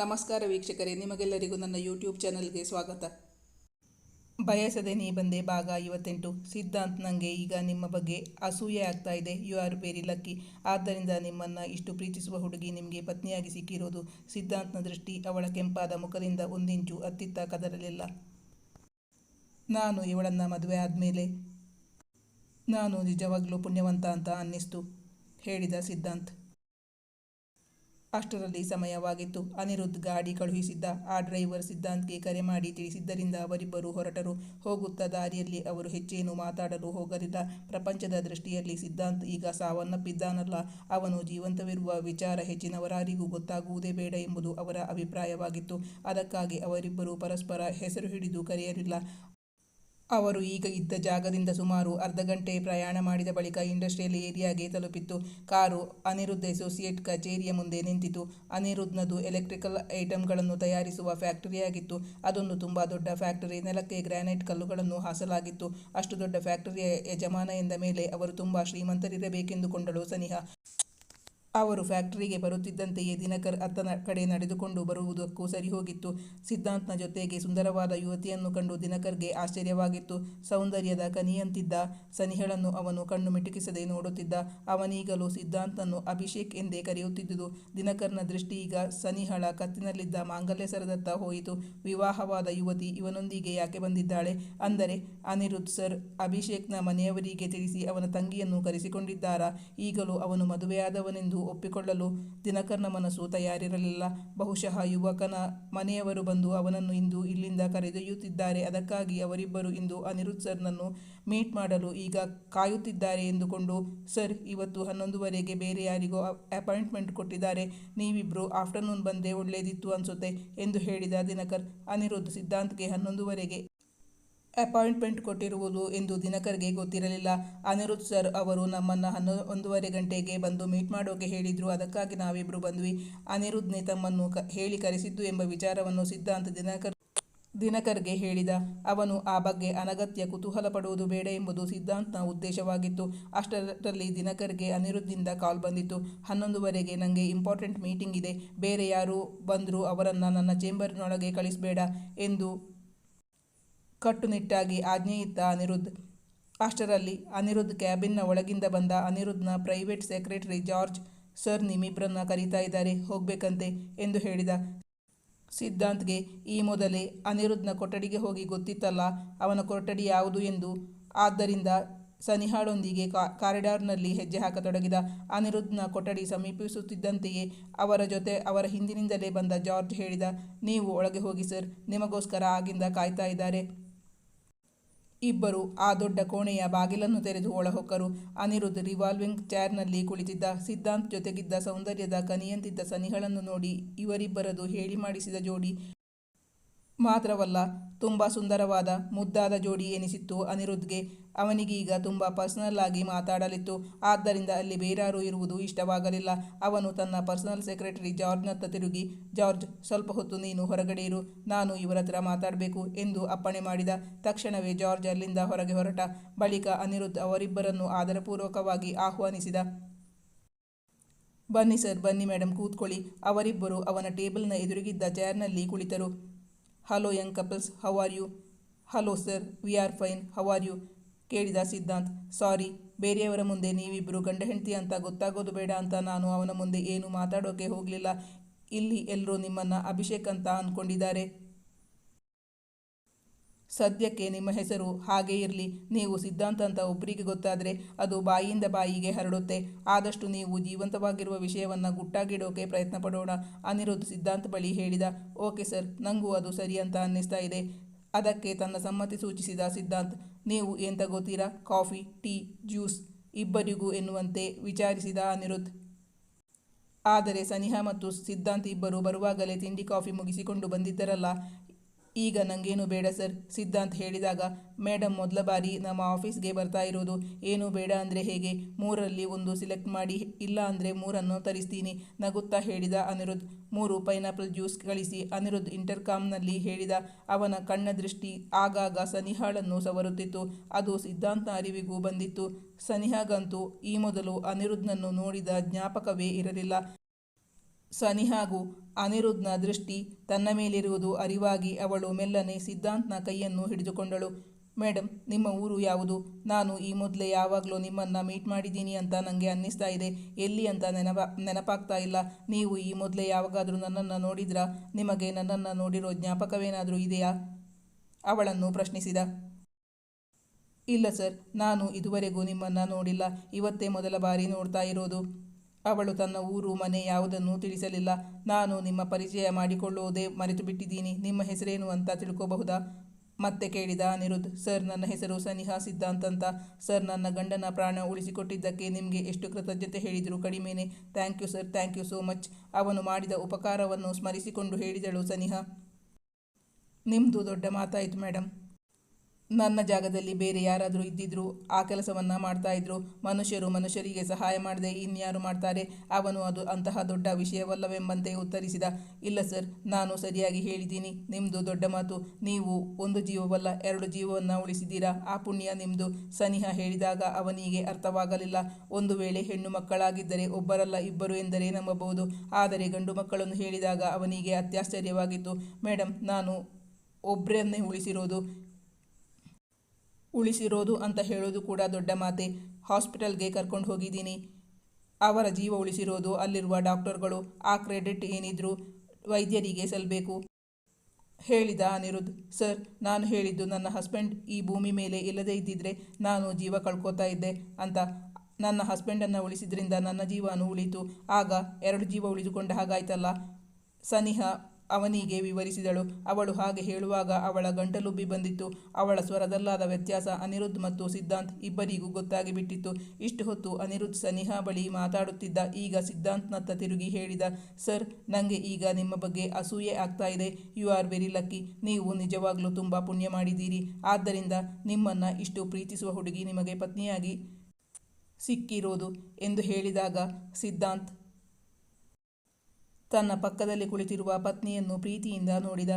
ನಮಸ್ಕಾರ ವೀಕ್ಷಕರೇ, ನಿಮಗೆಲ್ಲರಿಗೂ ನನ್ನ ಯೂಟ್ಯೂಬ್ ಚಾನಲ್ಗೆ ಸ್ವಾಗತ. ಬಯಸದೆ ನೀ ಬಂದೆ ಭಾಗ ಐವತ್ತೆಂಟು. ಸಿದ್ಧಾಂತ್ ನನಗೆ ಈಗ ನಿಮ್ಮ ಬಗ್ಗೆ ಅಸೂಯೆ ಆಗ್ತಾ ಇದೆ. ಯು ಆರ್ ವೆರಿ ಲಕ್ಕಿ ಆದ್ದರಿಂದ ನಿಮ್ಮನ್ನು ಇಷ್ಟು ಪ್ರೀತಿಸುವ ಹುಡುಗಿ ನಿಮಗೆ ಪತ್ನಿಯಾಗಿ ಸಿಕ್ಕಿರೋದು ಸಿದ್ಧಾಂತ್ನ ದೃಷ್ಟಿ. ಅವಳ ಕೆಂಪಾದ ಮುಖದಿಂದ ಒಂದಿಂಚು ಅತ್ತಿತ್ತ ಕದರಲಿಲ್ಲ ನಾನು ಇವಳನ್ನು ಮದುವೆ ಆದಮೇಲೆ ನಾನು ನಿಜವಾಗಲೂ ಪುಣ್ಯವಂತ ಅಂತ ಅನ್ನಿಸ್ತು, ಹೇಳಿದ ಸಿದ್ಧಾಂತ್. ಅಷ್ಟರಲ್ಲಿ ಸಮಯವಾಗಿತ್ತು. ಅನಿರುದ್ಧ್ ಗಾಡಿ ಕಳುಹಿಸಿದ್ದ. ಆ ಡ್ರೈವರ್ ಸಿದ್ಧಾಂತ್ಗೆ ಕರೆ ಮಾಡಿ ತಿಳಿಸಿದ್ದರಿಂದ ಅವರಿಬ್ಬರು ಹೊರಟರು. ಹೋಗುತ್ತ ದಾರಿಯಲ್ಲಿ ಅವರು ಹೆಚ್ಚೇನು ಮಾತಾಡಲು ಹೋಗಲಿಲ್ಲ. ಪ್ರಪಂಚದ ದೃಷ್ಟಿಯಲ್ಲಿ ಸಿದ್ಧಾಂತ್ ಈಗ ಸಾವನ್ನಪ್ಪಿದ್ದಾನಲ್ಲ. ಅವನು ಜೀವಂತವಿರುವ ವಿಚಾರ ಹೆಚ್ಚಿನವರಾರಿಗೂ ಗೊತ್ತಾಗುವುದೇ ಬೇಡ ಎಂಬುದು ಅವರ ಅಭಿಪ್ರಾಯವಾಗಿತ್ತು. ಅದಕ್ಕಾಗಿ ಅವರಿಬ್ಬರು ಪರಸ್ಪರ ಹೆಸರು ಹಿಡಿದು ಕರೆಯಲಿಲ್ಲ. ಅವರು ಈಗ ಇದ್ದ ಜಾಗದಿಂದ ಸುಮಾರು ಅರ್ಧ ಗಂಟೆ ಪ್ರಯಾಣ ಮಾಡಿದ ಬಳಿಕ ಇಂಡಸ್ಟ್ರಿಯಲ್ ಏರಿಯಾಗೆ ತಲುಪಿತ್ತು. ಕಾರು ಅನಿರುದ್ಧ ಅಸೋಸಿಯೇಟ್ ಕಚೇರಿಯ ಮುಂದೆ ನಿಂತಿತು ಅನಿರುದ್ಧನದು ಎಲೆಕ್ಟ್ರಿಕಲ್ ಐಟಂಗಳನ್ನು ತಯಾರಿಸುವ ಫ್ಯಾಕ್ಟರಿಯಾಗಿತ್ತು. ಅದೊಂದು ತುಂಬ ದೊಡ್ಡ ಫ್ಯಾಕ್ಟರಿ. ನೆಲಕ್ಕೆ ಗ್ರಾನೈಟ್ ಕಲ್ಲುಗಳನ್ನು ಹಾಸಲಾಗಿತ್ತು. ಅಷ್ಟು ದೊಡ್ಡ ಫ್ಯಾಕ್ಟರಿಯ ಯಜಮಾನ ಎಂದ ಮೇಲೆ ಅವರು ತುಂಬ ಶ್ರೀಮಂತರಿರಬೇಕೆಂದುಕೊಂಡಳು ಸನಿಹಾ. ಅವರು ಫ್ಯಾಕ್ಟರಿಗೆ ಬರುತ್ತಿದ್ದಂತೆಯೇ ದಿನಕರ್ ಅತ್ತನ ಕಡೆ ನಡೆದುಕೊಂಡು ಬರುವುದಕ್ಕೂ ಸರಿ ಹೋಗಿತ್ತು ಸಿದ್ಧಾಂತ್ನ ಜೊತೆಗೆ ಸುಂದರವಾದ ಯುವತಿಯನ್ನು ಕಂಡು ದಿನಕರ್ಗೆ ಆಶ್ಚರ್ಯವಾಗಿತ್ತು. ಸೌಂದರ್ಯದ ಕನಿಯಂತಿದ್ದ ಸನಿಹಳನ್ನು ಅವನು ಕಣ್ಣು ಮಿಟುಕಿಸದೆ ನೋಡುತ್ತಿದ್ದ. ಅವನೀಗಲೂ ಸಿದ್ಧಾಂತನ್ನು ಅಭಿಷೇಕ್ ಎಂದೇ ಕರೆಯುತ್ತಿದ್ದುದು. ದಿನಕರ್ನ ದೃಷ್ಟಿ ಈಗ ಸನಿಹಳ ಕತ್ತಿನಲ್ಲಿದ್ದ ಮಾಂಗಲ್ಯ ಸರದತ್ತ ಹೋಯಿತು. ವಿವಾಹವಾದ ಯುವತಿ ಇವನೊಂದಿಗೆ ಯಾಕೆ ಬಂದಿದ್ದಾಳೆ? ಅಂದರೆ ಅನಿರುದ್ಧ್ ಸರ್ ಅಭಿಷೇಕ್ನ ಮನೆಯವರಿಗೆ ತಿಳಿಸಿ ಅವನ ತಂಗಿಯನ್ನು ಕರೆಸಿಕೊಂಡಿದ್ದಾರಾ? ಈಗಲೂ ಅವನು ಮದುವೆಯಾದವನೆಂದು ಒಪ್ಪಿಕೊಳ್ಳಲು ದಿನಕರ್ನ ಮನಸ್ಸು ತಯಾರಿರಲಿಲ್ಲ. ಬಹುಶಃ ಯುವಕನ ಮನೆಯವರು ಬಂದು ಅವನನ್ನು ಇಂದು ಇಲ್ಲಿಂದ ಕರೆದೊಯ್ಯುತ್ತಿದ್ದಾರೆ. ಅದಕ್ಕಾಗಿ ಅವರಿಬ್ಬರು ಇಂದು ಅನಿರುದ್ಧ ಸರ್ನನ್ನು ಮೀಟ್ ಮಾಡಲು ಈಗ ಕಾಯುತ್ತಿದ್ದಾರೆ ಎಂದುಕೊಂಡು ಸರ್, ಇವತ್ತು ಹನ್ನೊಂದುವರೆಗೆ ಬೇರೆ ಯಾರಿಗೋ ಅಪಾಯಿಂಟ್ಮೆಂಟ್ ಕೊಟ್ಟಿದ್ದಾರೆ. ನೀವಿಬ್ಬರು ಆಫ್ಟರ್ನೂನ್ ಬಂದೇ ಒಳ್ಳೆಯದಿತ್ತು ಅನಿಸುತ್ತೆ ಎಂದು ಹೇಳಿದ ದಿನಕರ್ ಅನಿರುದ್ಧ ಸಿದ್ಧಾಂತ್ಗೆ ಹನ್ನೊಂದುವರೆಗೆ ಅಪಾಯಿಂಟ್ಮೆಂಟ್ ಕೊಟ್ಟಿರುವುದು ಎಂದು ದಿನಕರ್ಗೆ ಗೊತ್ತಿರಲಿಲ್ಲ. ಅನಿರುದ್ಧ್ ಸರ್ ಅವರು ನಮ್ಮನ್ನು ಹನ್ನೊ, ಒಂದೂವರೆ ಗಂಟೆಗೆ ಬಂದು ಮೀಟ್ ಮಾಡೋಕೆ ಹೇಳಿದ್ರು. ಅದಕ್ಕಾಗಿ ನಾವಿಬ್ಬರು ಬಂದ್ವಿ. ಅನಿರುದ್ಧನೇ ತಮ್ಮನ್ನು ಕ, ಹೇಳಿ ಕರೆಸಿದ್ದು ಎಂಬ ವಿಚಾರವನ್ನು ಸಿದ್ಧಾಂತ ದಿನಕರ್, ದಿನಕರ್ಗೆ ಹೇಳಿದ. ಅವನು ಆ ಬಗ್ಗೆ ಅನಗತ್ಯ ಕುತೂಹಲ ಪಡುವುದು ಬೇಡ ಎಂಬುದು ಸಿದ್ಧಾಂತ್ನ ಉದ್ದೇಶವಾಗಿತ್ತು. ಅಷ್ಟರಲ್ಲಿ ದಿನಕರ್ಗೆ ಅನಿರುದ್ಧಿಂದ ಕಾಲ್ ಬಂದಿತ್ತು. ಹನ್ನೊಂದುವರೆಗೆ ನನಗೆ ಇಂಪಾರ್ಟೆಂಟ್ ಮೀಟಿಂಗ್ ಇದೆ. ಬೇರೆ ಯಾರು ಬಂದರೂ ಅವರನ್ನು ನನ್ನ ಚೇಂಬರ್ನೊಳಗೆ ಕಳಿಸಬೇಡ ಎಂದು ಕಟ್ಟುನಿಟ್ಟಾಗಿ ಆಜ್ಞೆಯಿತ್ತ ಅನಿರುದ್ಧ್. ಅಷ್ಟರಲ್ಲಿ ಅನಿರುದ್ಧ್ ಕ್ಯಾಬಿನ್ನ ಒಳಗಿಂದ ಬಂದ ಅನಿರುದ್ಧ್ನ ಪ್ರೈವೇಟ್ ಸೆಕ್ರೆಟರಿ ಜಾರ್ಜ್, ಸರ್ ನಿಮ್ಮಿಬ್ಬರನ್ನ ಕರೀತಾ ಇದ್ದಾರೆ, ಹೋಗಬೇಕಂತೆ ಎಂದು ಹೇಳಿದ. ಸಿದ್ಧಾಂತ್ಗೆ ಈ ಮೊದಲೇ ಅನಿರುದ್ಧ್ನ ಕೊಠಡಿಗೆ ಹೋಗಿ ಗೊತ್ತಿತ್ತಲ್ಲ, ಅವನ ಕೊಠಡಿ ಯಾವುದು ಎಂದು. ಆದ್ದರಿಂದ ಸನಿಹಾಳೊಂದಿಗೆ ಕಾರಿಡಾರ್ನಲ್ಲಿ ಹೆಜ್ಜೆ ಹಾಕತೊಡಗಿದ ಅನಿರುದ್ಧ್ನ ಕೊಠಡಿ ಸಮೀಪಿಸುತ್ತಿದ್ದಂತೆಯೇ ಅವರ ಜೊತೆ ಅವರ ಹಿಂದಿನಿಂದಲೇ ಬಂದ ಜಾರ್ಜ್ ಹೇಳಿದ, ನೀವು ಒಳಗೆ ಹೋಗಿ, ಸರ್, ನಿಮಗೋಸ್ಕರ ಆಗಿಂದ ಕಾಯ್ತಾ ಇದ್ದಾರೆ. ಇಬ್ಬರು ಆ ದೊಡ್ಡ ಕೋಣೆಯ ಬಾಗಿಲನ್ನು ತೆರೆದು ಒಳಹೊಕ್ಕರು. ಅನಿರುದ್ಧ ರಿವಾಲ್ವಿಂಗ್ ಚೇರ್ನಲ್ಲಿ ಕುಳಿತಿದ್ದ ಸಿದ್ಧಾಂತ್ ಜೊತೆಗಿದ್ದ ಸೌಂದರ್ಯದ ಕನಿಯಂತಿದ್ದ ಸನಿಹಳನ್ನು ನೋಡಿ ಇವರಿಬ್ಬರದು ಹೇಳಿ ಮಾಡಿಸಿದ ಜೋಡಿ ಮಾತ್ರವಲ್ಲ, ತುಂಬ ಸುಂದರವಾದ ಮುದ್ದಾದ ಜೋಡಿ ಎನಿಸಿತ್ತು ಅನಿರುದ್ಧ್ಗೆ. ಅವನಿಗೀಗ ತುಂಬ ಪರ್ಸನಲ್ ಆಗಿ ಮಾತಾಡಲಿತ್ತು. ಆದ್ದರಿಂದ ಅಲ್ಲಿ ಬೇರಾರು ಇರುವುದು ಇಷ್ಟವಾಗಲಿಲ್ಲ. ಅವನು ತನ್ನ ಪರ್ಸನಲ್ ಸೆಕ್ರೆಟರಿ ಜಾರ್ಜ್ನತ್ತ ತಿರುಗಿ, ಜಾರ್ಜ್, ಸ್ವಲ್ಪ ಹೊತ್ತು ನೀನು ಹೊರಗಡೆ ಇರು. ನಾನು ಇವರ ಹತ್ರ ಮಾತಾಡಬೇಕು ಎಂದು ಅಪ್ಪಣೆ ಮಾಡಿದ. ತಕ್ಷಣವೇ ಜಾರ್ಜ್ ಅಲ್ಲಿಂದ ಹೊರಗೆ ಹೊರಟ. ಬಳಿಕ ಅನಿರುದ್ಧ್ ಅವರಿಬ್ಬರನ್ನು ಆದರಪೂರ್ವಕವಾಗಿ ಆಹ್ವಾನಿಸಿದ. ಬನ್ನಿ ಸರ್, ಬನ್ನಿ ಮೇಡಮ್ ಕೂತ್ಕೊಳ್ಳಿ. ಅವರಿಬ್ಬರು ಅವನ ಟೇಬಲ್ನ ಎದುರಿಗಿದ್ದ ಚೇರ್ನಲ್ಲಿ ಕುಳಿತರು. Hello young couples how are you hello sir we are fine how are you ಕೇಳಿದ ಸಿದ್ಧಾಂತ್ ಸಾರಿ ಬೇರೆಯವರ ಮುಂದೆ ನೀವಿಬ್ಬರು ಗಂಡ ಹೆಂಡತಿ ಅಂತ ಗೊತ್ತಾಗೋದು ಬೇಡ ಅಂತ ನಾನು ಅವನ ಮುಂದೆ ಏನು ಮಾತಾಡೋಕೆ ಹೋಗಲಿಲ್ಲ. ಇಲ್ಲಿ ಎಲ್ಲರೂ ನಿಮ್ಮನ್ನು ಅಭಿಷೇಕ್ ಅಂತ ಅಂದ್ಕೊಂಡಿದ್ದಾರೆ ಸದ್ಯಕ್ಕೆ ನಿಮ್ಮ ಹೆಸರು ಹಾಗೇ ಇರಲಿ. ನೀವು ಸಿದ್ಧಾಂತ ಅಂತ ಒಬ್ಬರಿಗೆ ಗೊತ್ತಾದರೆ ಅದು ಬಾಯಿಯಿಂದ ಬಾಯಿಗೆ ಹರಡುತ್ತೆ. ಆದಷ್ಟು ನೀವು ಜೀವಂತವಾಗಿರುವ ವಿಷಯವನ್ನು ಗುಟ್ಟಾಗಿಡೋಕೆ ಪ್ರಯತ್ನ ಪಡೋಣ ಅನಿರುದ್ಧ ಸಿದ್ಧಾಂತ ಬಳಿ ಹೇಳಿದ. ಓಕೆ ಸರ್ ನನಗೂ ಅದು ಸರಿ ಅಂತ ಅನ್ನಿಸ್ತಾ ಇದೆ. ಅದಕ್ಕೆ ತನ್ನ ಸಮ್ಮತಿ ಸೂಚಿಸಿದ ಸಿದ್ಧಾಂತ್, ನೀವು ಏನು ತಗೋತೀರಾ ಕಾಫಿ, ಟೀ, ಜ್ಯೂಸ್ ಇಬ್ಬರಿಗೂ ಎನ್ನುವಂತೆ ವಿಚಾರಿಸಿದ ಅನಿರುದ್ಧ್. ಆದರೆ ಸನಿಹ ಮತ್ತು ಸಿದ್ಧಾಂತ್ ಇಬ್ಬರು ಬರುವಾಗಲೇ ತಿಂಡಿ ಕಾಫಿ ಮುಗಿಸಿಕೊಂಡು ಬಂದಿದ್ದರಲ್ಲ. ಈಗ ನನಗೇನು ಬೇಡ ಸರ್? ಸಿದ್ಧಾಂತ್ ಹೇಳಿದಾಗ ಮೇಡಮ್ ಮೊದಲ ಬಾರಿ ನಮ್ಮ ಆಫೀಸ್ಗೆ ಬರ್ತಾ ಇರೋದು. ಏನು ಬೇಡ ಅಂದರೆ ಹೇಗೆ? ಮೂರಲ್ಲಿ ಒಂದು ಸಿಲೆಕ್ಟ್ ಮಾಡಿ, ಇಲ್ಲ ಅಂದರೆ ಮೂರನ್ನು ತರಿಸ್ತೀನಿ, ನಗುತ್ತಾ ಹೇಳಿದ ಅನಿರುದ್ಧ್. ಮೂರು ಪೈನಾಪಲ್ ಜ್ಯೂಸ್ ಕಳಿಸಿ ಅನಿರುದ್ಧ್ ಇಂಟರ್ಕಾಮ್ನಲ್ಲಿ ಹೇಳಿದ, ಅವನ ಕಣ್ಣ ದೃಷ್ಟಿ ಆಗಾಗ ಸನಿಹಾಳನ್ನು ಸವರುತ್ತಿತ್ತು. ಅದು ಸಿದ್ಧಾಂತ ಅರಿವಿಗೂ ಬಂದಿತ್ತು. ಸನಿಹಾಗಂತೂ ಈ ಮೊದಲು ಅನಿರುದ್ಧನನ್ನು ನೋಡಿದ ಜ್ಞಾಪಕವೇ ಇರಲಿಲ್ಲ. ಸನಿ ಹಾಗೂ ಅನಿರುದ್ಧನ ದೃಷ್ಟಿ ತನ್ನ ಮೇಲಿರುವುದು ಅರಿವಾಗಿ ಅವಳು ಮೆಲ್ಲನೆ ಸಿದ್ಧಾಂತ್ನ ಕೈಯನ್ನು ಹಿಡಿದುಕೊಂಡಳು. ಮೇಡಮ್ ನಿಮ್ಮ ಊರು ಯಾವುದು? ನಾನು ಈ ಮೊದಲೇ ಯಾವಾಗಲೂ ನಿಮ್ಮನ್ನು ಮೀಟ್ ಮಾಡಿದ್ದೀನಿ ಅಂತ ನನಗೆ ಅನ್ನಿಸ್ತಾ ಇದೆ. ಎಲ್ಲಿ ಅಂತ ನೆನಪ, ನೆನಪಾಗ್ತಾ ಇಲ್ಲ. ನೀವು ಈ ಮೊದಲೇ ಯಾವಾಗಾದರೂ ನನ್ನನ್ನು ನೋಡಿದ್ರಾ? ನಿಮಗೆ ನನ್ನನ್ನು ನೋಡಿರೋ ಜ್ಞಾಪಕವೇನಾದರೂ ಇದೆಯಾ? ಅವಳನ್ನು ಪ್ರಶ್ನಿಸಿದ. ಇಲ್ಲ ಸರ್, ನಾನು ಇದುವರೆಗೂ ನಿಮ್ಮನ್ನು ನೋಡಿಲ್ಲ. ಇವತ್ತೇ ಮೊದಲ ಬಾರಿ ನೋಡ್ತಾ ಇರೋದು. ಅವಳು ತನ್ನ ಊರು, ಮನೆ ಯಾವುದನ್ನು ತಿಳಿಸಲಿಲ್ಲ. ನಾನು ನಿಮ್ಮ ಪರಿಚಯ ಮಾಡಿಕೊಳ್ಳುವುದೇ ಮರೆತು ಬಿಟ್ಟಿದ್ದೀನಿ ನಿಮ್ಮ ಹೆಸರೇನು ಅಂತ ತಿಳ್ಕೋಬಹುದಾ? ಮತ್ತೆ ಕೇಳಿದ ಅನಿರುದ್ಧ್. ಸರ್, ನನ್ನ ಹೆಸರು ಸನಿಹಾ ಸಿದ್ಧಾಂತ ಅಂತ ಸರ್, ನನ್ನ ಗಂಡನ ಪ್ರಾಣ ಉಳಿಸಿಕೊಟ್ಟಿದ್ದಕ್ಕೆ ನಿಮಗೆ ಎಷ್ಟು ಕೃತಜ್ಞತೆ ಹೇಳಿದರೂ ಕಡಿಮೆನೆ. Thank you, sir. Thank you so much. ಅವನು ಮಾಡಿದ ಉಪಕಾರವನ್ನು ಸ್ಮರಿಸಿಕೊಂಡು ಹೇಳಿದಳು ಸನಿಹಾ. ನಿಮ್ಮದು ದೊಡ್ಡ ಮಾತಾಯಿತು ಮೇಡಮ್ ನನ್ನ ಜಾಗದಲ್ಲಿ ಬೇರೆ ಯಾರಾದರೂ ಇದ್ದಿದ್ರು, ಆ ಕೆಲಸವನ್ನು ಮಾಡ್ತಾ ಇದ್ರು. ಮನುಷ್ಯರು ಮನುಷ್ಯರಿಗೆ ಸಹಾಯ ಮಾಡದೆ ಇನ್ಯಾರು ಮಾಡ್ತಾರೆ? ಅವನು ಅದು ಅಂತಹ ದೊಡ್ಡ ವಿಷಯವಲ್ಲವೆಂಬಂತೆ ಉತ್ತರಿಸಿದ. ಇಲ್ಲ ಸರ್, ನಾನು ಸರಿಯಾಗಿ ಹೇಳಿದ್ದೀನಿ. ನಿಮ್ಮದು ದೊಡ್ಡ ಮಾತು. ನೀವು ಒಂದು ಜೀವವಲ್ಲ, ಎರಡು ಜೀವವನ್ನು ಉಳಿಸಿದ್ದೀರಾ? ಆ ಪುಣ್ಯ ನಿಮ್ಮದು ಸನಿಹ ಹೇಳಿದಾಗ ಅವನಿಗೆ ಅರ್ಥವಾಗಲಿಲ್ಲ. ಒಂದು ವೇಳೆ ಹೆಣ್ಣು ಮಕ್ಕಳಾಗಿದ್ದರೆ ಒಬ್ಬರಲ್ಲ ಇಬ್ಬರು ಎಂದರೆ ನಂಬಬಹುದು. ಆದರೆ ಗಂಡು ಮಕ್ಕಳನ್ನು ಹೇಳಿದಾಗ ಅವನಿಗೆ ಅತ್ಯಾಶ್ಚರ್ಯವಾಗಿತ್ತು. ಮೇಡಮ್ ನಾನು ಒಬ್ಬರನ್ನೇ ಉಳಿಸಿರೋದು. ಉಳಿಸಿರೋದು ಅಂತ ಹೇಳೋದು ಕೂಡ ದೊಡ್ಡ ಮಾತೆ. ಹಾಸ್ಪಿಟಲ್ಗೆ ಕರ್ಕೊಂಡು ಹೋಗಿದ್ದೀನಿ. ಅವರ ಜೀವ ಉಳಿಸಿರೋದು ಅಲ್ಲಿರುವ ಡಾಕ್ಟರ್ಗಳು. ಆ ಕ್ರೆಡಿಟ್ ಏನಿದ್ರು ವೈದ್ಯರಿಗೆ ಸಲ್ಲಬೇಕು ಹೇಳಿದ ಅನಿರುದ್ಧ್, ಸರ್, ನಾನು ಹೇಳಿದ್ದು ನನ್ನ ಹಸ್ಬೆಂಡ್ ಈ ಭೂಮಿ ಮೇಲೆ ಇಲ್ಲದೇ ಇದ್ದಿದ್ರೆ ನಾನು ಜೀವ ಕಳ್ಕೊತಾ ಇದ್ದೆ ಅಂತ. ನನ್ನ ಹಸ್ಬೆಂಡನ್ನು ಉಳಿಸಿದ್ರಿಂದ ನನ್ನ ಜೀವನೂ ಉಳಿತು. ಆಗ ಎರಡು ಜೀವ ಉಳಿದುಕೊಂಡ ಹಾಗಾಯ್ತಲ್ಲ. ಸನಿಹ ಅವನಿಗೆ ವಿವರಿಸಿದಳು. ಅವಳು ಹಾಗೆ ಹೇಳುವಾಗ ಅವಳ ಗಂಟಲುಬ್ಬಿ ಬಂದಿತ್ತು. ಅವಳ ಸ್ವರದಲ್ಲಾದ ವ್ಯತ್ಯಾಸ ಅನಿರುದ್ಧ್ ಮತ್ತು ಸಿದ್ಧಾಂತ್ ಇಬ್ಬರಿಗೂ ಗೊತ್ತಾಗಿ ಬಿಟ್ಟಿತ್ತು. ಇಷ್ಟು ಹೊತ್ತು ಅನಿರುದ್ಧ್ ಸನಿಹಾ ಬಳಿ ಮಾತಾಡುತ್ತಿದ್ದ ಈಗ ಸಿದ್ಧಾಂತ್ನತ್ತ ತಿರುಗಿ ಹೇಳಿದ, ಸರ್ ನನಗೆ ಈಗ ನಿಮ್ಮ ಬಗ್ಗೆ ಅಸೂಯೆ ಆಗ್ತಾ ಇದೆ. You are very lucky. ನೀವು ನಿಜವಾಗ್ಲೂ ತುಂಬ ಪುಣ್ಯ ಮಾಡಿದ್ದೀರಿ. ಆದ್ದರಿಂದ ನಿಮ್ಮನ್ನು ಇಷ್ಟು ಪ್ರೀತಿಸುವ ಹುಡುಗಿ ನಿಮಗೆ ಪತ್ನಿಯಾಗಿ ಸಿಕ್ಕಿರೋದು ಎಂದು ಹೇಳಿದಾಗ ಸಿದ್ಧಾಂತ್ ತನ್ನ ಪಕ್ಕದಲ್ಲಿ ಕುಳಿತಿರುವ ಪತ್ನಿಯನ್ನು ಪ್ರೀತಿಯಿಂದ ನೋಡಿದ.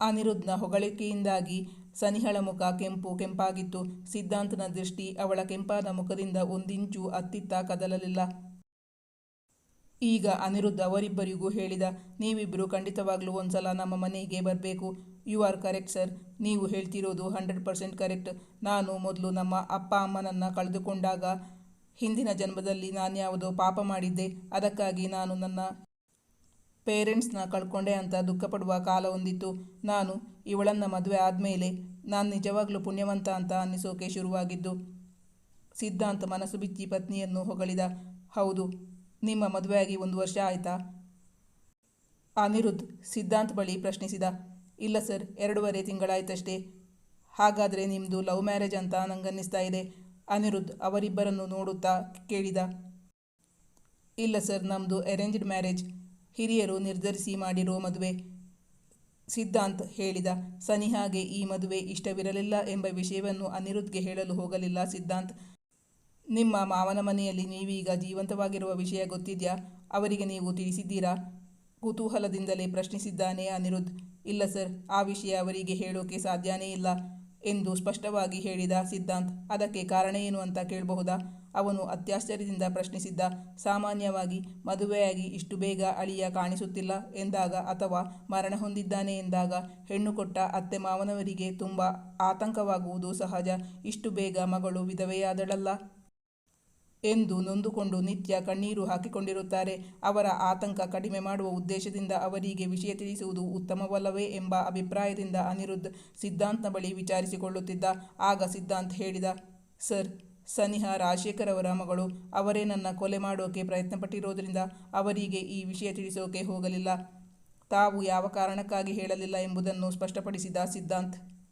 ಅನಿರುದ್ಧನ ಹೊಗಳಿಕೆಯಿಂದಾಗಿ ಸನಿಹಳ ಮುಖ ಕೆಂಪು ಕೆಂಪಾಗಿತ್ತು. ಸಿದ್ಧಾಂತನ ದೃಷ್ಟಿ ಅವಳ ಕೆಂಪಾದ ಮುಖದಿಂದ ಒಂದಿಂಚು ಅತ್ತಿತ್ತ ಕದಲಲಿಲ್ಲ. ಈಗ ಅನಿರುದ್ಧ ಅವರಿಬ್ಬರಿಗೂ ಹೇಳಿದ ನೀವಿಬ್ಬರು ಖಂಡಿತವಾಗ್ಲೂ ಒಂದ್ಸಲ ನಮ್ಮ ಮನೆಗೆ ಬರಬೇಕು. You are correct, sir. ನೀವು ಹೇಳ್ತಿರೋದು ಹಂಡ್ರೆಡ್ ಪರ್ಸೆಂಟ್ ಕರೆಕ್ಟ್. ನಾನು ಮೊದಲು ನಮ್ಮ ಅಪ್ಪ ಅಮ್ಮನನ್ನು ಕಳೆದುಕೊಂಡಾಗ ಹಿಂದಿನ ಜನ್ಮದಲ್ಲಿ ನಾನು ಯಾವುದೋ ಪಾಪ ಮಾಡಿದ್ದೆ, ಅದಕ್ಕಾಗಿ ನಾನು ನನ್ನ ಪೇರೆಂಟ್ಸ್ನ ಕಳ್ಕೊಂಡೆ ಅಂತ ದುಃಖಪಡುವ ಕಾಲ ಹೊಂದಿತ್ತು ನಾನು ಇವಳನ್ನು ಮದುವೆ ಆದಮೇಲೆ ನಾನು ನಿಜವಾಗ್ಲೂ ಪುಣ್ಯವಂತ ಅಂತ ಅನ್ನಿಸೋಕೆ ಶುರುವಾಗಿದ್ದು. ಸಿದ್ಧಾಂತ ಮನಸ್ಸು ಬಿಚ್ಚಿ ಪತ್ನಿಯನ್ನು ಹೊಗಳಿದ. ಹೌದು, ನಿಮ್ಮ ಮದುವೆಯಾಗಿ ಒಂದು ವರ್ಷ ಆಯಿತಾ? ಅನಿರುದ್ಧ್ ಸಿದ್ಧಾಂತ್ ಬಳಿ ಪ್ರಶ್ನಿಸಿದ. ಇಲ್ಲ ಸರ್, ಎರಡೂವರೆ ತಿಂಗಳಾಯ್ತಷ್ಟೇ. ಹಾಗಾದರೆ ನಿಮ್ಮದು ಲವ್ ಮ್ಯಾರೇಜ್ ಅಂತ ನಂಗನ್ನಿಸ್ತಾ ಇದೆ. ಅನಿರುದ್ಧ್ ಅವರಿಬ್ಬರನ್ನು ನೋಡುತ್ತಾ ಕೇಳಿದ, ಇಲ್ಲ ಸರ್ ನಮ್ಮದು ಅರೇಂಜ್ಡ್ ಮ್ಯಾರೇಜ್ ಹಿರಿಯರು ನಿರ್ಧರಿಸಿ ಮಾಡಿರೋ ಮದುವೆ, ಸಿದ್ಧಾಂತ್ ಹೇಳಿದ. ಸನಿಹಾಗೆ ಈ ಮದುವೆ ಇಷ್ಟವಿರಲಿಲ್ಲ ಎಂಬ ವಿಷಯವನ್ನು ಅನಿರುದ್ಧ್ಗೆ ಹೇಳಲು ಹೋಗಲಿಲ್ಲ ಸಿದ್ಧಾಂತ್. ನಿಮ್ಮ ಮಾವನ ಮನೆಯಲ್ಲಿ ನೀವೀಗ ಜೀವಂತವಾಗಿರುವ ವಿಷಯ ಗೊತ್ತಿದೆಯಾ? ಅವರಿಗೆ ನೀವು ತಿಳಿಸಿದ್ದೀರಾ? ಕುತೂಹಲದಿಂದಲೇ ಪ್ರಶ್ನಿಸಿದ್ದಾನೆ ಅನಿರುದ್ಧ್. ಇಲ್ಲ ಸರ್, ಆ ವಿಷಯ ಅವರಿಗೆ ಹೇಳೋಕೆ ಸಾಧ್ಯನೇ ಇಲ್ಲ. ಎಂದು ಸ್ಪಷ್ಟವಾಗಿ ಹೇಳಿದ ಸಿದ್ಧಾಂತ್. ಅದಕ್ಕೆ ಕಾರಣ ಏನು ಅಂತ ಕೇಳಬಹುದಾ? ಅವನು ಅತ್ಯಾಶ್ಚರ್ಯದಿಂದ ಪ್ರಶ್ನಿಸಿದ್ದ, ಸಾಮಾನ್ಯವಾಗಿ ಮದುವೆಯಾಗಿ ಇಷ್ಟು ಬೇಗ ಅಳಿಯ ಕಾಣಿಸುತ್ತಿಲ್ಲ ಎಂದಾಗ ಅಥವಾ ಮರಣ ಹೊಂದಿದ್ದಾನೆ ಎಂದಾಗ ಹೆಣ್ಣು ಕೊಟ್ಟ ಅತ್ತೆ ಮಾವನವರಿಗೆ ತುಂಬ ಆತಂಕವಾಗುವುದು ಸಹಜ. ಇಷ್ಟು ಬೇಗ ಮಗಳು ವಿಧವೆಯಾದಳಲ್ಲ. ಎಂದು ನೊಂದುಕೊಂಡು ನಿತ್ಯ ಕಣ್ಣೀರು ಹಾಕಿಕೊಂಡಿರುತ್ತಾರೆ. ಅವರ ಆತಂಕ ಕಡಿಮೆ ಮಾಡುವ ಉದ್ದೇಶದಿಂದ ಅವರಿಗೆ ವಿಷಯ ತಿಳಿಸುವುದು ಉತ್ತಮವಲ್ಲವೇ ಎಂಬ ಅಭಿಪ್ರಾಯದಿಂದ ಅನಿರುದ್ಧ ಸಿದ್ಧಾಂತ್ನ ಬಳಿ ವಿಚಾರಿಸಿಕೊಳ್ಳುತ್ತಿದ್ದ. ಆಗ ಸಿದ್ಧಾಂತ್ ಹೇಳಿದ, ಸರ್, ಸನಿಹ ರಾಜಶೇಖರ್ ಅವರ ಮಗಳು, ಅವರೇ ನನ್ನ ಕೊಲೆ ಮಾಡೋಕೆ ಪ್ರಯತ್ನಪಟ್ಟಿರೋದ್ರಿಂದ ಅವರಿಗೆ ಈ ವಿಷಯ ತಿಳಿಸೋಕೆ ಹೋಗಲಿಲ್ಲ. ತಾವು ಯಾವ ಕಾರಣಕ್ಕಾಗಿ ಹೇಳಲಿಲ್ಲ ಎಂಬುದನ್ನು ಸ್ಪಷ್ಟಪಡಿಸಿದ ಸಿದ್ಧಾಂತ್.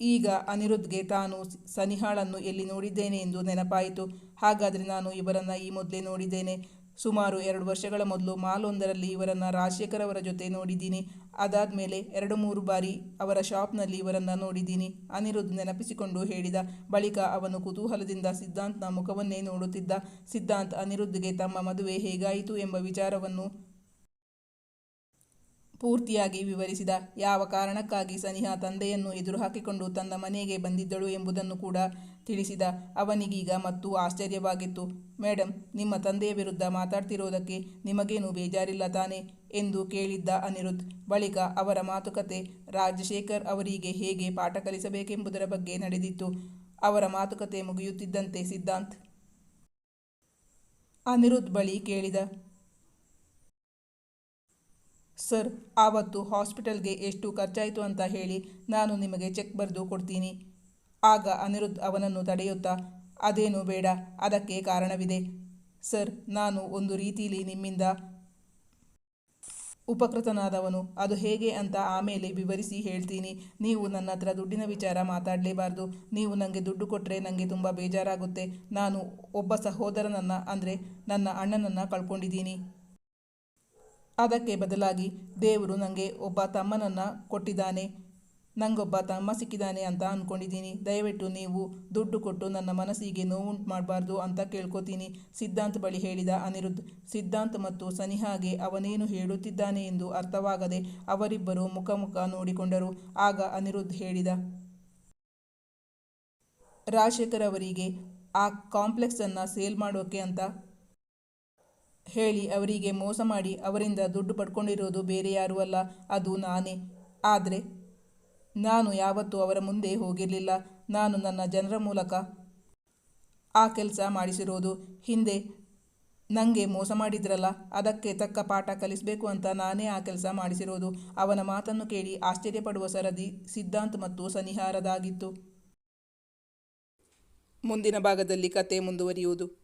ಈಗ ಅನಿರುದ್ಧ್ಗೆ ತಾನು ಸನಿಹಾಳನ್ನು ಎಲ್ಲಿ ನೋಡಿದ್ದೇನೆ ಎಂದು ನೆನಪಾಯಿತು. ಹಾಗಾದರೆ ನಾನು ಇವರನ್ನು ಈ ಮೊದಲೇ ನೋಡಿದ್ದೇನೆ. ಸುಮಾರು ಎರಡು ವರ್ಷಗಳ ಮೊದಲು ಮಾಲೊಂದರಲ್ಲಿ ಇವರನ್ನು ರಾಜಶೇಖರ್ ಜೊತೆ ನೋಡಿದ್ದೀನಿ. ಅದಾದಮೇಲೆ ಎರಡು ಮೂರು ಬಾರಿ ಅವರ ಶಾಪ್ನಲ್ಲಿ ಇವರನ್ನು ನೋಡಿದ್ದೀನಿ. ಅನಿರುದ್ಧ್ ನೆನಪಿಸಿಕೊಂಡು ಹೇಳಿದ ಬಳಿಕ ಅವನು ಕುತೂಹಲದಿಂದ ಸಿದ್ಧಾಂತ್ನ ಮುಖವನ್ನೇ ನೋಡುತ್ತಿದ್ದ. ಸಿದ್ಧಾಂತ್ ಅನಿರುದ್ಧ್ಗೆ ತಮ್ಮ ಮದುವೆ ಹೇಗಾಯಿತು ಎಂಬ ವಿಚಾರವನ್ನು ಪೂರ್ತಿಯಾಗಿ ವಿವರಿಸಿದ. ಯಾವ ಕಾರಣಕ್ಕಾಗಿ ಸನಿಹಾ ತಂದೆಯನ್ನು ಎದುರು ಹಾಕಿಕೊಂಡು ತನ್ನ ಮನೆಗೆ ಬಂದಿದ್ದಳು ಎಂಬುದನ್ನು ಕೂಡ ತಿಳಿಸಿದ. ಅವನಿಗೀಗ ಮತ್ತು ಆಶ್ಚರ್ಯವಾಗಿತ್ತು. ಮೇಡಮ್ ನಿಮ್ಮ ತಂದೆಯ ವಿರುದ್ಧ ಮಾತಾಡ್ತಿರೋದಕ್ಕೆ ನಿಮಗೇನು ಬೇಜಾರಿಲ್ಲ ತಾನೆ? ಎಂದು ಕೇಳಿದ್ದ ಅನಿರುದ್ಧ್. ಬಳಿಕ ಅವರ ಮಾತುಕತೆ ರಾಜಶೇಖರ್ ಅವರಿಗೆ ಹೇಗೆ ಪಾಠ ಕಲಿಸಬೇಕೆಂಬುದರ ಬಗ್ಗೆ ನಡೆದಿತ್ತು. ಅವರ ಮಾತುಕತೆ ಮುಗಿಯುತ್ತಿದ್ದಂತೆ ಸಿದ್ಧಾಂತ್ ಅನಿರುದ್ಧ್ ಬಳಿ ಕೇಳಿದ. ಸರ್, ಆವತ್ತು ಹಾಸ್ಪಿಟಲ್ಗೆ ಎಷ್ಟು ಖರ್ಚಾಯಿತು ಅಂತ ಹೇಳಿ ನಾನು ನಿಮಗೆ ಚೆಕ್ ಬರೆದು ಕೊಡ್ತೀನಿ. ಆಗ ಅನಿರುದ್ಧ ಅವನನ್ನು ತಡೆಯುತ್ತಾ, ಅದೇನು ಬೇಡ, ಅದಕ್ಕೆ ಕಾರಣವಿದೆ. ಸರ್, ನಾನು ಒಂದು ರೀತಿಯಲ್ಲಿ ನಿಮ್ಮಿಂದ ಉಪಕೃತನಾದವನು. ಅದು ಹೇಗೆ ಅಂತ ಆಮೇಲೆ ವಿವರಿಸಿ ಹೇಳ್ತೀನಿ. ನೀವು ನನ್ನ ಹತ್ರ ದುಡ್ಡಿನ ವಿಚಾರ ಮಾತಾಡಲೇಬಾರ್ದು. ನೀವು ನನಗೆ ದುಡ್ಡು ಕೊಟ್ಟರೆ ನನಗೆ ತುಂಬ ಬೇಜಾರಾಗುತ್ತೆ. ನಾನು ಒಬ್ಬ ಸಹೋದರನನ್ನು, ಅಂದರೆ ನನ್ನ ಅಣ್ಣನನ್ನು ಕಳ್ಕೊಂಡಿದ್ದೀನಿ. ಅದಕ್ಕೆ ಬದಲಾಗಿ ದೇವರು ನನಗೆ ಒಬ್ಬ ತಮ್ಮನನ್ನು ಕೊಟ್ಟಿದ್ದಾನೆ. ನನಗೊಬ್ಬ ತಮ್ಮ ಸಿಕ್ಕಿದ್ದಾನೆ ಅಂತ ಅಂದ್ಕೊಂಡಿದ್ದೀನಿ ದಯವಿಟ್ಟು ನೀವು ದುಡ್ಡು ಕೊಟ್ಟು ನನ್ನ ಮನಸ್ಸಿಗೆ ನೋವುಂಟು ಮಾಡಬಾರ್ದು ಅಂತ ಕೇಳ್ಕೊತೀನಿ. ಸಿದ್ಧಾಂತ್ ಬಳಿ ಹೇಳಿದ ಅನಿರುದ್ಧ, ಸಿದ್ಧಾಂತ್ ಮತ್ತು ಸನಿಹಾಗೆ ಅವನೇನು ಹೇಳುತ್ತಿದ್ದಾನೆ ಎಂದು ಅರ್ಥವಾಗದೆ ಅವರಿಬ್ಬರು ಮುಖ ಮುಖ ನೋಡಿಕೊಂಡರು. ಆಗ ಅನಿರುದ್ಧ್ ಹೇಳಿದ, ರಾಜಶೇಖರ್ ಅವರಿಗೆ ಆ ಕಾಂಪ್ಲೆಕ್ಸನ್ನು ಸೇಲ್ ಮಾಡೋಕೆ ಅಂತ ಹೇಳಿ ಅವರಿಗೆ ಮೋಸ ಮಾಡಿ ಅವರಿಂದ ದುಡ್ಡು ಪಡ್ಕೊಂಡಿರೋದು ಬೇರೆ ಯಾರೂ ಅಲ್ಲ, ಅದು ನಾನೇ. ಆದರೆ ನಾನು ಯಾವತ್ತೂ ಅವರ ಮುಂದೆ ಹೋಗಿರಲಿಲ್ಲ. ನಾನು ನನ್ನ ಜನರ ಮೂಲಕ ಆ ಕೆಲಸ ಮಾಡಿಸಿರೋದು. ಹಿಂದೆ ನನಗೆ ಮೋಸ ಮಾಡಿದ್ರಲ್ಲ, ಅದಕ್ಕೆ ತಕ್ಕ ಪಾಠ ಕಲಿಸಬೇಕು ಅಂತ ನಾನೇ ಆ ಕೆಲಸ ಮಾಡಿಸಿರೋದು. ಅವನ ಮಾತನ್ನು ಕೇಳಿ ಆಶ್ಚರ್ಯಪಡುವ ಸರದಿ ಸಿದ್ಧಾಂತ್ ಮತ್ತು ಸನಿಹಾರದಾಗಿತ್ತು. ಮುಂದಿನ ಭಾಗದಲ್ಲಿ ಕತೆ ಮುಂದುವರಿಯುವುದು.